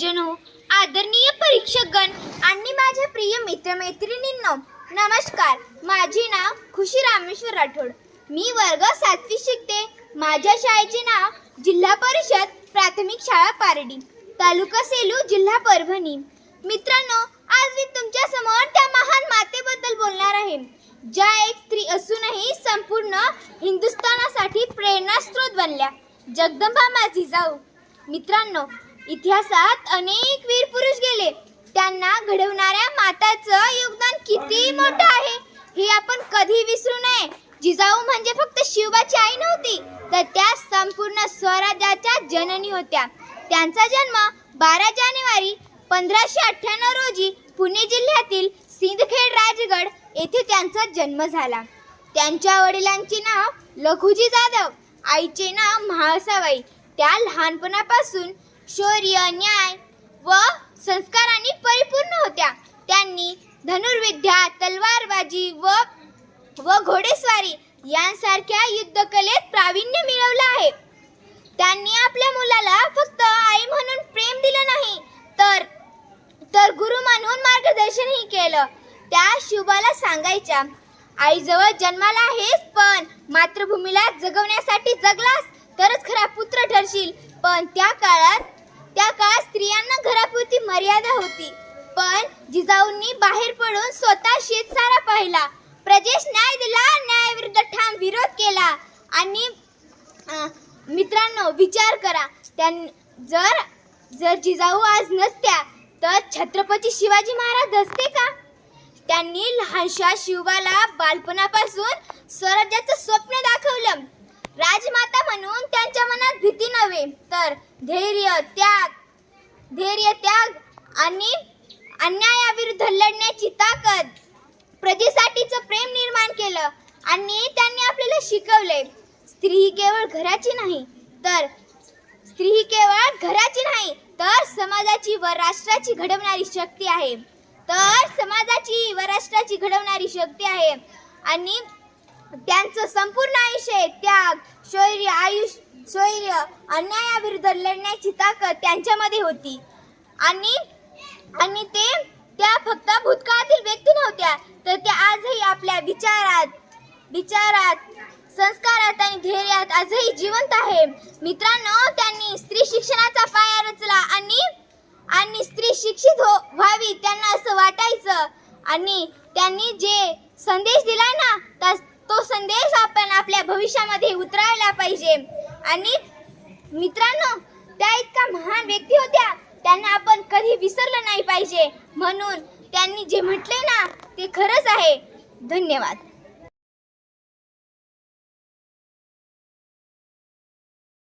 सज्जनो आदरणीय परीक्षकगण आणि माझ्या प्रिय मित्रमैत्रिणींनो नमस्कार. माझे नाव खुशी रामेश्वर राठोड. मी वर्ग सातवी शिकते. माझ्या शाळेचे नाव जिल्हा परिषद प्राथमिक शाळा पारडी तालुका सेलू जिल्हा परभणी. मित्रांनो आज मी तुमच्यासमोर त्या महान मातेबद्दल बोलणार आहे. ज्या एक स्त्री असूनही संपूर्ण हिंदुस्थानासाठी प्रेरणास्त्रोत बनल्या. जगदंबा माझी जाऊ. मित्रांनो इतिहासात अनेक वीर पुरुष गेले. त्यांना घडवणाऱ्या माताचं योगदान किती मोठं आहे हे आपण कधी विसरू नये. जिजाऊ म्हणजे फक्त शिवबाची आई नव्हती तर त्या संपूर्ण स्वराज्याच्या जननी होत्या. त्यांचा जन्म बारा जानेवारी पंधराशे अठ्ठ्याण्णव रोजी पुणे जिल्ह्यातील सिंदखेड राजगड येथे त्यांचा जन्म झाला. त्यांच्या वडिलांचे नाव लखुजी जाधव आईचे नाव महासाबाई त्या लहानपणापासून शौर्य न्याय व संस्कारांनी परिपूर्ण होत्या. त्यांनी धनुर्विद्या तलवारबाजी व व घोडेस्वारी यांसारख्या युद्धकलेत प्रावीण्य मिळवलं आहे. त्यांनी आपल्या मुलाला फक्त आई म्हणून प्रेम दिलं नाही तर तर गुरु मानून मार्गदर्शनही केलं. त्या शुभाला सांगायच्या आईजवळ जन्माला आहेस पण मातृभूमीला जगवण्यासाठी जगलास तरच खरा पुत्र ठरशील. पण त्या काळात त्या काळात स्त्रियांना घरापुरती मर्यादा होती. पण जिजाऊंनी बाहेर पडून स्वतः शेतसारा पाहिला. प्रजेश न्याय दिला न्यायाविरुद्ध ठाम विरोध केला. आणि मित्रांनो विचार करा. त्यां जर जर जिजाऊ आज नसत्या तर छत्रपती शिवाजी महाराज असते का? त्यांनी लहानशा शिवबाला बालपणापासून स्वराज्याचं स्वप्न दाखवलं. राजमाता म्हणून त्यांच्या मनात भीती नव्हे तर धैर्य त्याग धैर्य त्याग आणि अन्यायाविरुद्ध लढण्याची ताकद प्रजेसाठीचं प्रेम निर्माण केलं आणि त्यांनी आपल्याला शिकवले. स्त्री ही केवळ घराची नाही तर स्त्री ही केवळ घराची नाही तर समाजाची व राष्ट्राची घडवणारी शक्ती आहे. तर समाजाची व राष्ट्राची घडवणारी शक्ती आहे. आणि त्यांचं संपूर्ण आयुष्य त्याग शौर्य आयुष्य शौर्य अन्यायाविरुद्ध लढण्याची ताकद त्यांच्यामध्ये होती. आणि आणि ते त्या फक्त भूतकाळातील व्यक्ती नव्हत्या. तर त्या आजही आपल्या विचारात विचारात संस्कारात आणि धैर्यात आजही जिवंत आहे. मित्रांनो त्यांनी स्त्री शिक्षणाचा पाया रचला आणि आणि स्त्री शिक्षित हो व्हावी त्यांना असं वाटायचं. आणि त्यांनी जे संदेश दिला ना त्या- तो संदेश आपण आपल्या भविष्यामध्ये उतरायला पाहिजे. आणि मित्रांनो त्या इतका महान व्यक्ती होत्या त्यांना आपण कधी विसरलं नाही पाहिजे. म्हणून त्यांनी जे म्हटले ना ते खरंच आहे. धन्यवाद.